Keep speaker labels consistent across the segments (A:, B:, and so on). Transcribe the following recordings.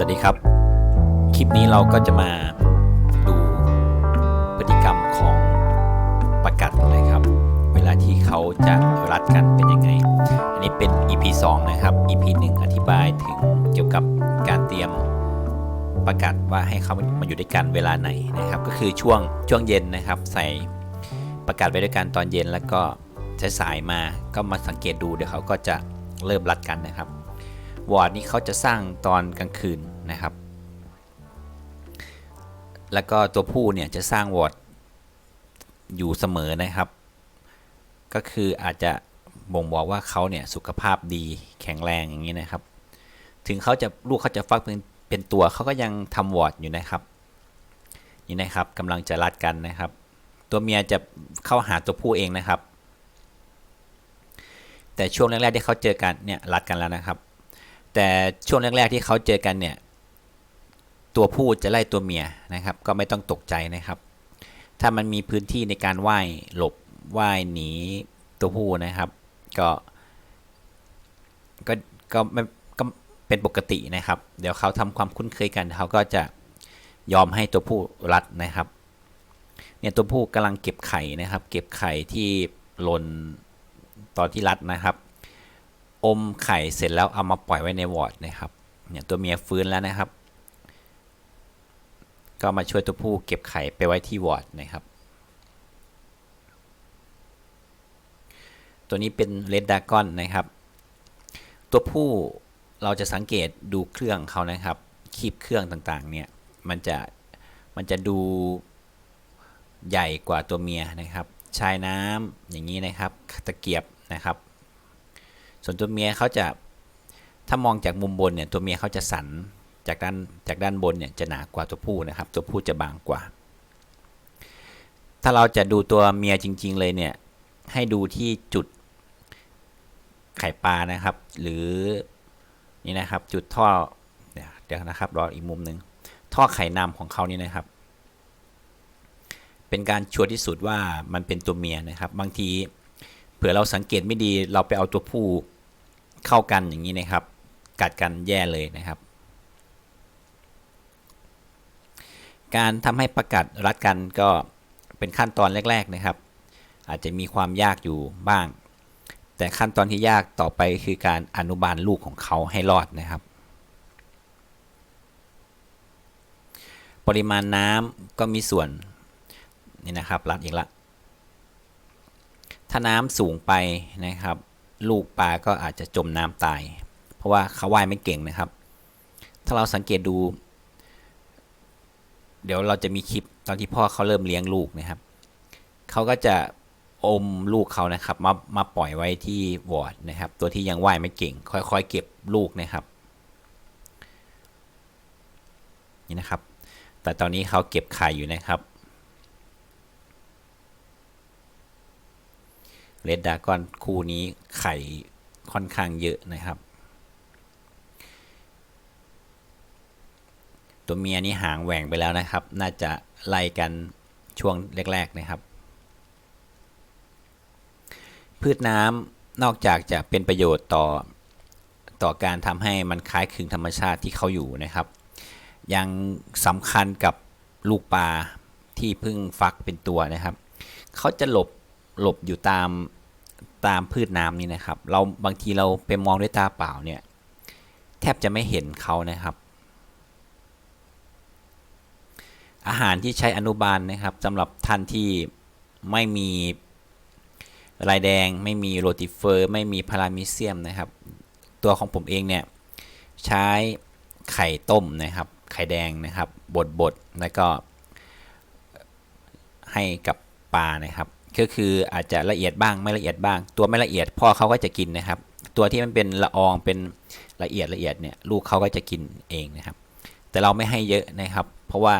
A: สวัสดีครับ คลิปนี้เราก็จะมาดูพฤติกรรมของประกัดนะครับ เวลาที่เขาจะรัดกันเป็นยังไง อันนี้เป็น EP 2 นะครับ EP 1 อธิบายถึงเกี่ยวกับการเตรียมประกัดว่าให้เขามาอยู่ด้วยกันเวลาไหนนะครับ ก็คือช่วงช่วงเย็นนะครับ ใส่ประกัดไว้ด้วยกันตอนเย็นแล้วก็สายๆมาก็มาสังเกตดูเดี๋ยวเขาก็จะเริ่มรัดกันนะครับ วอร์ดนี้เขาจะสร้างตอนกลางคืนนะครับ แล้วก็ตัวผู้เนี่ยจะสร้างวอร์ดอยู่เสมอนะครับ ก็คืออาจจะบ่งบอกว่าเขาเนี่ยสุขภาพดีแข็งแรงอย่างนี้นะครับ ถึงเขาจะลูกเขาจะฟักเป็นเป็นตัวเขาก็ยังทำวอร์ดอยู่นะครับ นี่นะครับกำลังจะรัดกันนะครับ ตัวเมียจะเข้าหาตัวผู้เองนะครับ แต่ช่วงแรกๆที่เขาเจอกันเนี่ยรัดกันแล้วนะครับ แต่ช่วงแรกๆที่เขาเจอกันเนี่ย ตัวผู้จะไล่ตัวเมียนะครับ ก็ไม่ต้องตกใจนะครับ ถ้ามันมีพื้นที่ในการว่ายหลบว่ายหนีตัวผู้นะครับ ก็ก็ก็ไม่ก็เป็นปกตินะครับ เดี๋ยวเขาทำความคุ้นเคยกัน เขาก็จะยอมให้ตัวผู้รัดนะครับ เนี่ยตัวผู้กำลังเก็บไข่นะครับ เก็บไข่ที่หล่นตอนที่รัดนะครับ อมไข่เสร็จแล้วเอามาปล่อยไว้ในวอร์ดนะครับเนี่ยตัวเมียฟื้นแล้วนะครับ ก็มาช่วยตัวผู้เก็บไข่ไปไว้ที่วอร์ดนะครับ ตัวนี้เป็นเลดดากอนนะครับ ตัวผู้เราจะสังเกตดูเครื่องเขานะครับคีบเครื่องต่างๆเนี่ยมันจะมันจะดูใหญ่กว่าตัวเมียนะครับ ชายน้ำอย่างนี้นะครับ ตะเกียบนะครับ ส่วนตัวเมียเขาจะถ้ามองจากมุมบนเนี่ยตัวเมียเขาจะสันจากด้านจากด้านบนเนี่ยจะหนากว่าตัวผู้นะครับ ตัวผู้จะบางกว่า ถ้าเราจะดูตัวเมียจริง ๆ เลยเนี่ยให้ดูที่จุดไข่ปลานะครับ หรือนี่นะครับจุดท่อเดี๋ยวนะครับรออีกมุมหนึ่งท่อไข่นำของเขานี่นะครับ เป็นการชัวร์ที่สุดว่ามันเป็นตัวเมียนะครับ บางทีเผื่อเราสังเกตไม่ดีเราไปเอาตัวผู้ เข้ากันอย่างนี้นะครับ กัดกันแย่เลยนะครับ การทำให้ประกัดรัดกันก็เป็นขั้นตอนแรก ๆนะครับ อาจจะมีความยากอยู่บ้าง แต่ขั้นตอนที่ยากต่อไปคือการอนุบาลลูกของเขาให้รอดนะครับ ปริมาณน้ำก็มีส่วนนี่นะครับรัดอีกละถ้าน้ำสูงไปนะครับ ลูกปลาก็อาจจะจมน้ำตาย เพราะว่าเขาว่ายไม่เก่งนะครับ ถ้าเราสังเกตดู เดี๋ยวเราจะมีคลิปตอนที่พ่อเขาเริ่มเลี้ยงลูกนะครับเขาก็จะอมลูกเขานะครับ มามาปล่อยไว้ที่วอร์ดนะครับ ตัวที่ยังว่ายไม่เก่ง ค่อยๆ เก็บลูกนะครับ นี่นะครับ แต่ตอนนี้เขาเก็บไข่อยู่นะครับ เลดดากอนคู่นี้ไข่ค่อนข้างเยอะนะครับ ตัวเมียนี่หางแหว่งไปแล้วนะครับ น่าจะไล่กันช่วงแรก ๆนะครับ พืชน้ำนอกจากจะเป็นประโยชน์ต่อต่อการทำให้มันคล้ายคลึงธรรมชาติที่เขาอยู่นะครับ ยังสำคัญกับลูกปลาที่เพิ่งฟักเป็นตัวนะครับ เขาจะหลบหลบอยู่ตาม ตามพืชน้ำนี่นะครับ เราบางทีเราไปมองด้วยตาเปล่าเนี่ยแทบจะไม่เห็นเขานะครับ อาหารที่ใช้อนุบาลนะครับสำหรับท่านที่ไม่มีลายแดง ไม่มีโรติเฟอร์ ไม่มีพารามิเซียมนะครับ ตัวของผมเองเนี่ยใช้ไข่ต้มนะครับ ไข่แดงนะครับบดบดแล้วก็ให้กับปลานะครับ ก็คืออาจจะละเอียดบ้างไม่ละเอียดบ้าง ตัวไม่ละเอียดพ่อเขาก็จะกินนะครับ ตัวที่มันเป็นละอองเป็นละเอียดละเอียดเนี่ยลูกเขาก็จะกินเองนะครับ แต่เราไม่ให้เยอะนะครับ เพราะว่า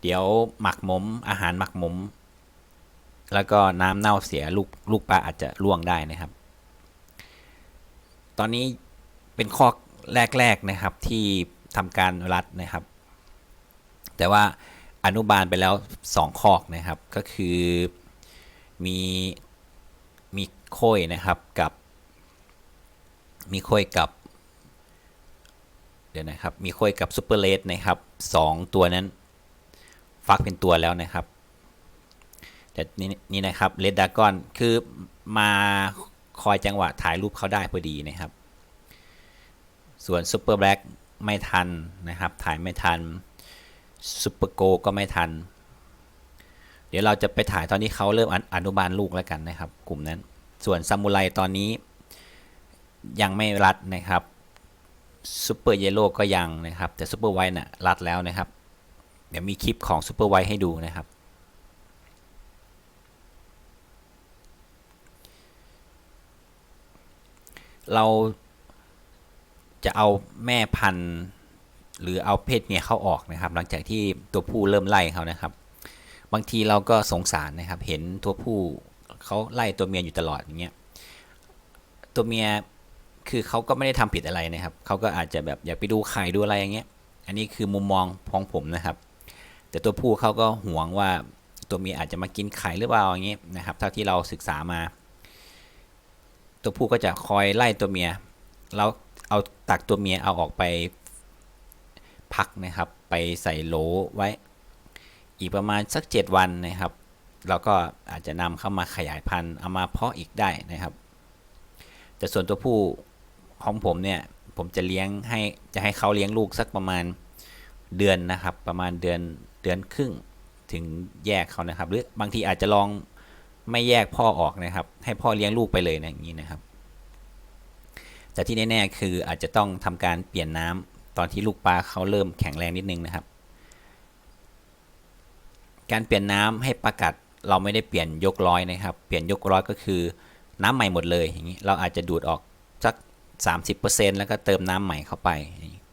A: เดี๋ยวหมักหมมอาหารหมักหมม แล้วก็น้ำเน่าเสียลูกลูกปลาอาจจะล่วงได้นะครับ ตอนนี้เป็นข้อแรกๆนะครับที่ทำการรัดนะครับ แต่ว่าอนุบาลไปแล้ว 2 คอกนะครับก็คือ มีมีโค้ยนะครับกับ มีโค้ยกับ เดี๋ยวนะครับ มีโคยกับซูเปอร์เลสนะครับสองตัวนั้นฟักเป็นตัวแล้วนะครับแต่นี่นี่นะครับเลดดากอนคือมาคอยจังหวะถ่ายรูปเขาได้พอดีนะครับ ส่วนซูเปอร์แบล็กไม่ทันนะครับ ถ่ายไม่ทันซูเปอร์โกก็ไม่ทัน ดี๋ยวเราจะไปถ่ายตอนที่เขาเริ่มออนุบาลลูกแล้วกันนะครับ กลุ่มนั้น ส่วนซามูไรตอนนี้ยังไม่รัดนะครับซูเปอร์เยลโล่ก็ยังนะครับ แต่ซูเปอร์ไวท์น่ะรัดแล้วนะครับ เดี๋ยวมีคลิปของซูเปอร์ไวท์ให้ดูนะครับ เราจะเอาแม่พันธุ์ หรือเอาเพศเมียเข้าออกนะครับ หลังจากที่ตัวผู้เริ่มไล่เขานะครับ บางทีเราก็สงสารนะครับ เห็นตัวผู้เขาไล่ตัวเมียอยู่ตลอดอย่างเงี้ยตัวเมียคือเขาก็ไม่ได้ทำผิดอะไรนะครับเขาก็อาจจะแบบอยากไปดูไข่ดูอะไรอย่างเงี้ย อันนี้คือมุมมองของผมนะครับ แต่ตัวผู้เขาก็หวงว่าตัวเมียอาจจะมากินไข่หรือเปล่าอย่างเงี้ยนะครับ เท่าที่เราศึกษามา ตัวผู้ก็จะคอยไล่ตัวเมียเราเอาตักตัวเมียเอาออกไปพักนะครับ ไปใส่โหลไว้ อีกประมาณสัก 7 วันนะครับ เราก็อาจจะนำเข้ามาขยายพันธุ์เอามาเพาะอีกได้นะครับ แต่ส่วนตัวผู้ของผมเนี่ยผมจะเลี้ยงให้จะให้เขาเลี้ยงลูกสักประมาณเดือนนะครับ ประมาณเดือนเดือนครึ่งถึงแยกเขานะครับ หรือบางทีอาจจะลองไม่แยกพ่อออกนะครับ ให้พ่อเลี้ยงลูกไปเลยนะอย่างนี้นะครับ แต่ที่แน่ๆคืออาจจะต้องทำการเปลี่ยนน้ำตอนที่ลูกปลาเขาเริ่มแข็งแรงนิดนึงนะครับ การเปลี่ยนน้ำให้ปลากัดเราไม่ได้เปลี่ยนยกร้อยนะครับ เปลี่ยนยกร้อยก็คือน้ำใหม่หมดเลยอย่างนี้เราอาจจะดูดออกสัก 30%แล้วก็เติมน้ำใหม่เข้าไป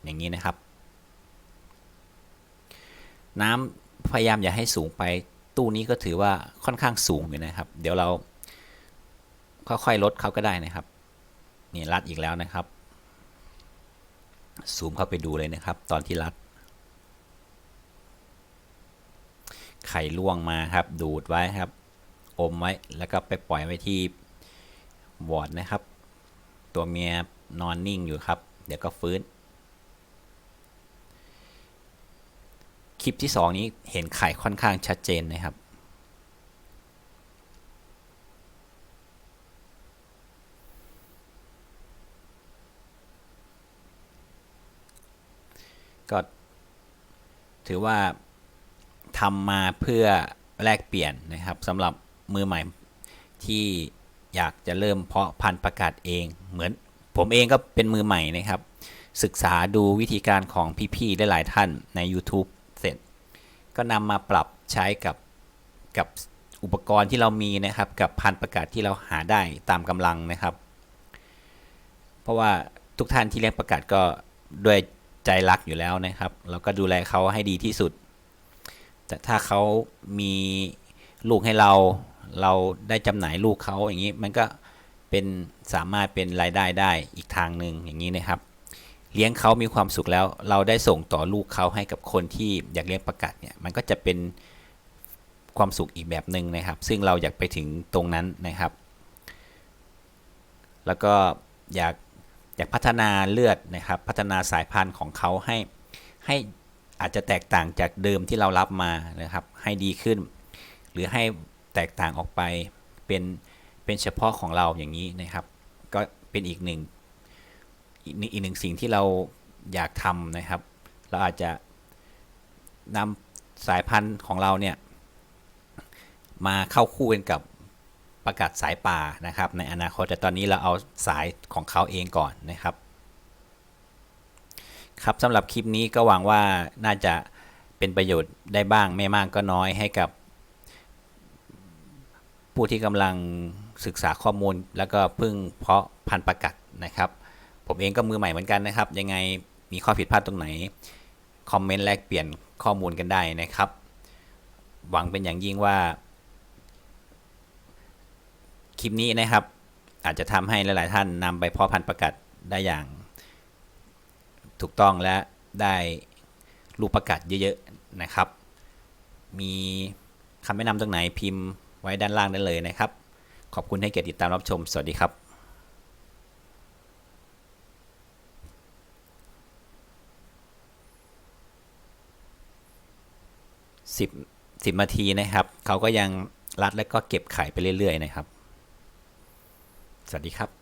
A: อย่างนี้นะครับ น้ำพยายามอย่าให้สูงไปตู้นี้ก็ถือว่าค่อนข้างสูงอยู่นะครับ เดี๋ยวเราค่อยๆลดเขาก็ได้นะครับนี่รัดอีกแล้วนะครับซูมเข้าไปดูเลยนะครับ ตอนที่รัด ไข่ล่วงมาครับ ดูดไว้ครับ อมไว้แล้วก็ไปปล่อยไว้ที่วอร์ดนะครับ ตัวเมียนอนนิ่งอยู่ครับ เดี๋ยวก็ฟื้น คลิปที่2นี้เห็นไข่ค่อนข้างชัดเจนนะครับก็ถือว่า ทำมาเพื่อแลกเปลี่ยนนะครับสำหรับมือใหม่ที่อยากจะเริ่มเพาะพันธุ์ประกาศเอง เหมือนผมเองก็เป็นมือใหม่นะครับ ศึกษาดูวิธีการของพี่ๆได้หลายท่านใน YouTube เสร็จ ก็นำมาปรับใช้กับกับอุปกรณ์ที่เรามีนะครับ กับพันธุ์ประกาศที่เราหาได้ตามกำลังนะครับ เพราะว่าทุกท่านที่เลี้ยงประกาศก็ด้วยใจรักอยู่แล้วนะครับ เราก็ดูแลเขาให้ดีที่สุด แต่ถ้าเขามีลูกให้เรา เราได้จำหน่ายลูกเขาอย่างนี้มันก็เป็นสามารถเป็นรายได้ได้อีกทางหนึ่งอย่างนี้นะครับ เลี้ยงเขามีความสุขแล้ว เราได้ส่งต่อลูกเขาให้กับคนที่อยากเลี้ยงประกาศเนี่ยมันก็จะเป็นความสุขอีกแบบหนึ่งนะครับ ซึ่งเราอยากไปถึงตรงนั้นนะครับ แล้วก็อยากอยากพัฒนาเลือดนะครับ พัฒนาสายพันธุ์ของเขาให้ให้ อาจจะแตกต่างจากเดิมที่เรารับมานะครับ ให้ดีขึ้น หรือให้แตกต่างออกไปเป็นเป็นเฉพาะของเราอย่างนี้นะครับ ก็เป็นอีกหนึ่งอีกหนึ่งสิ่งที่เราอยากทำนะครับ เราอาจจะนำสายพันธุ์ของเราเนี่ยมาเข้าคู่กันกับประกาศสายป่านะครับ ในอนาคตแต่ตอนนี้เราเอาสายของเขาเองก่อนนะครับ ครับสำหรับคลิปนี้ก็หวังว่าน่าจะเป็นประโยชน์ได้บ้างไม่มากก็น้อยให้กับ ผู้ที่กำลังศึกษาข้อมูล แล้วก็เพิ่งเพาะพันธุ์ประกัดนะครับ ผมเองก็มือใหม่เหมือนกันนะครับ ยังไงมีข้อผิดพลาดตรงไหน คอมเมนต์แลกเปลี่ยนข้อมูลกันได้นะครับ หวังเป็นอย่างยิ่งว่า คลิปนี้นะครับ อาจจะทำให้หลาย ๆ ท่านนำไปเพาะพันธุ์ประกัดได้อย่าง ถูกต้องและได้รูปประกาศเยอะๆนะครับ มีคำแนะนำตรงไหนพิมพ์ไว้ด้านล่างได้เลยนะครับ ขอบคุณให้เกียรติติดตามรับชม สวัสดีครับสิบสิบนาทีนะครับ เขาก็ยังรัดแล้วก็เก็บไข่ไปเรื่อย ๆ นะครับ สวัสดีครับ